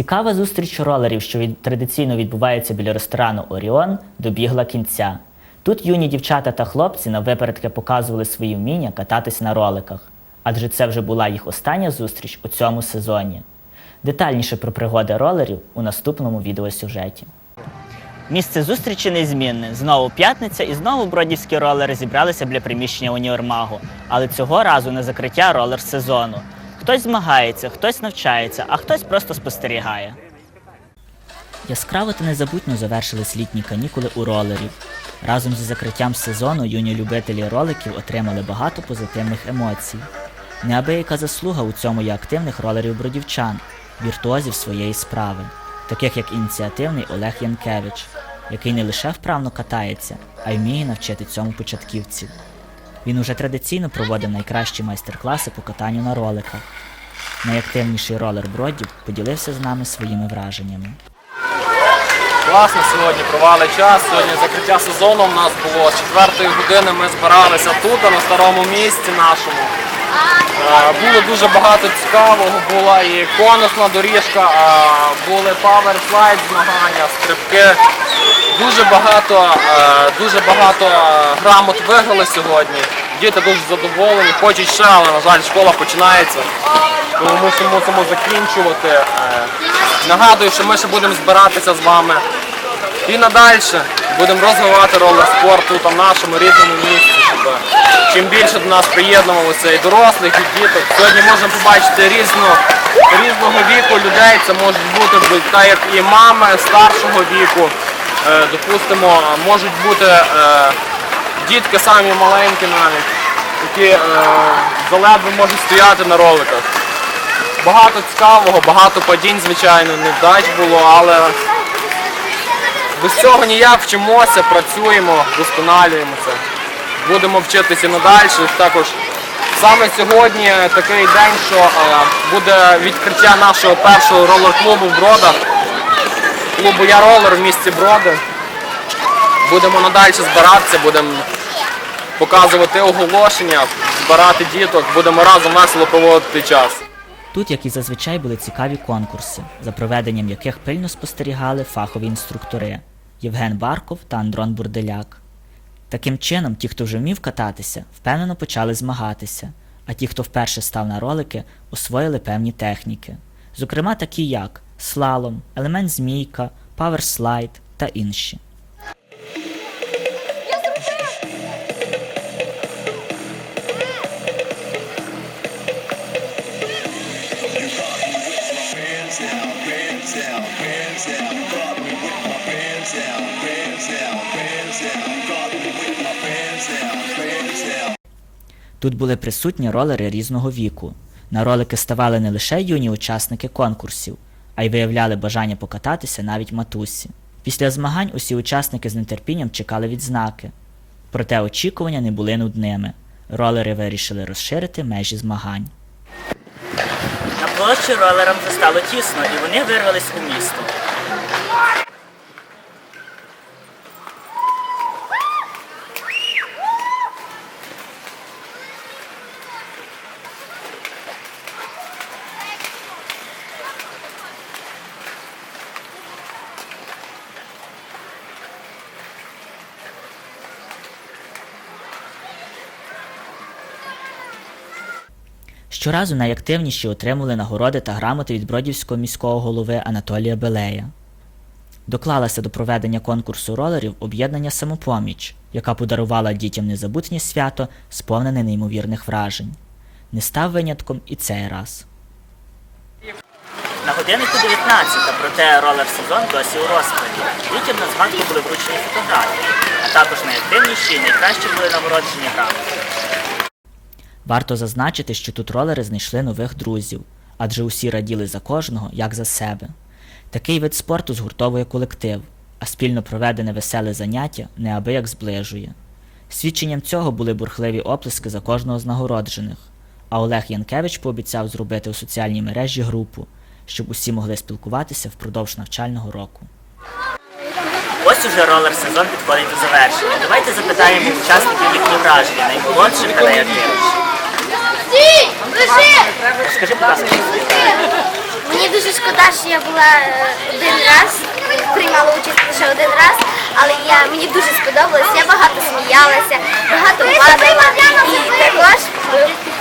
Цікава зустріч ролерів, що від, традиційно відбувається біля ресторану Оріон, добігла кінця. Тут юні дівчата та хлопці на випередки показували свої вміння кататись на роликах, адже це вже була їх остання зустріч у цьому сезоні. Детальніше про пригоди ролерів у наступному відеосюжеті. Місце зустрічі незмінне. Знову п'ятниця і знову бродівські ролери зібралися біля приміщення універмагу, але цього разу на закриття ролер сезону. Хтось змагається, хтось навчається, а хтось просто спостерігає. Яскраво та незабутньо завершились літні канікули у ролерів. Разом зі закриттям сезону юні любителі роликів отримали багато позитивних емоцій. Неабияка заслуга у цьому є активних ролерів бродівчан, віртуозів своєї справи, таких як ініціативний Олег Янкевич, який не лише вправно катається, а й вміє навчити цьому початківців. Він уже традиційно проводив найкращі майстер-класи по катанню на роликах. Найактивніший ролер бродів поділився з нами своїми враженнями. Класно сьогодні провали час. Сьогодні закриття сезону у нас було з четвертої години. Ми збиралися тут, на старому місці нашому. Було дуже багато цікавого, була і конусна доріжка, були паверслайд змагання, стрибки. Дуже багато, дуже багато грамот виграли сьогодні. Діти дуже задоволені, хочуть ще, але на жаль, школа починається. Тому ми мусимо закінчувати. Е, Нагадую, що ми ще будемо збиратися з вами і надалі. Будемо розвивати ролер спорт тут, в нашому рідному місті, щоб чим більше до нас приєднувалося і дорослих, і діток. Сьогодні можна побачити різну, різного віку людей. Це можуть бути так як і мами старшого віку. Е, Допустимо, можуть бути е, дітки самі маленькі навіть, які е, заледве можуть стояти на роликах. Багато цікавого, багато падінь, звичайно, невдач було, але без цього ніяк вчимося, працюємо, вдосконалюємося. Будемо вчитися надалі. Також саме сьогодні такий день, що е, буде відкриття нашого першого ролер-клубу в Бродах. Клубу Я ролер в місті Броди. Будемо надалі збиратися, будемо показувати оголошення, збирати діток, будемо разом весело проводити час. Тут, як і зазвичай, були цікаві конкурси, за проведенням яких пильно спостерігали фахові інструктори Євген Барков та Андрон Бурделяк. Таким чином, ті, хто вже вмів кататися, впевнено почали змагатися, а ті, хто вперше став на ролики, освоїли певні техніки. Зокрема, такі як слалом, елемент змійка, паверслайд та інші. Тут були присутні ролери різного віку. На ролики ставали не лише юні учасники конкурсів, а й виявляли бажання покататися навіть матусі. Після змагань усі учасники з нетерпінням чекали відзнаки. Проте очікування не були нудними. Ролери вирішили розширити межі змагань. На площі ролерам вже стало тісно, і вони вирвались у місто. Щоразу найактивніші отримували нагороди та грамоти від бродівського міського голови Анатолія Белея. Доклалася до проведення конкурсу ролерів об'єднання самопоміч, яка подарувала дітям незабутнє свято, сповнене неймовірних вражень. Не став винятком і цей раз. На годиннику 19, проте ролер сезон досі у розкладі. Дітям на згадку були вручені фотографії, а також найактивніші і найкращі були нагороджені грамоти. Варто зазначити, що тут ролери знайшли нових друзів, адже усі раділи за кожного, як за себе. Такий вид спорту згуртовує колектив, а спільно проведене веселе заняття неабияк зближує. Свідченням цього були бурхливі оплески за кожного з нагороджених, а Олег Янкевич пообіцяв зробити у соціальній мережі групу, щоб усі могли спілкуватися впродовж навчального року. Ось уже ролер сезон підходить до завершення. Давайте запитаємо учасників їхні враження, наймолодших та найактивніших. Стій! Лежи! Скажи, будь ласка, Мені дуже шкода, що я була е, один раз, приймала участь лише один раз, але я, мені дуже сподобалось, я багато сміялася, багато вгадала. І також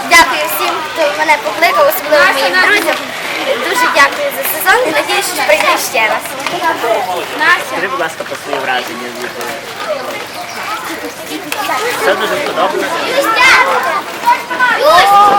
дякую всім, хто мене покликав, особливо моїм друзям. Дуже дякую за сезон і надіюсь, що прийду ще раз. Скажи, будь ласка, про свої враження Все дуже сподобалося. Yours!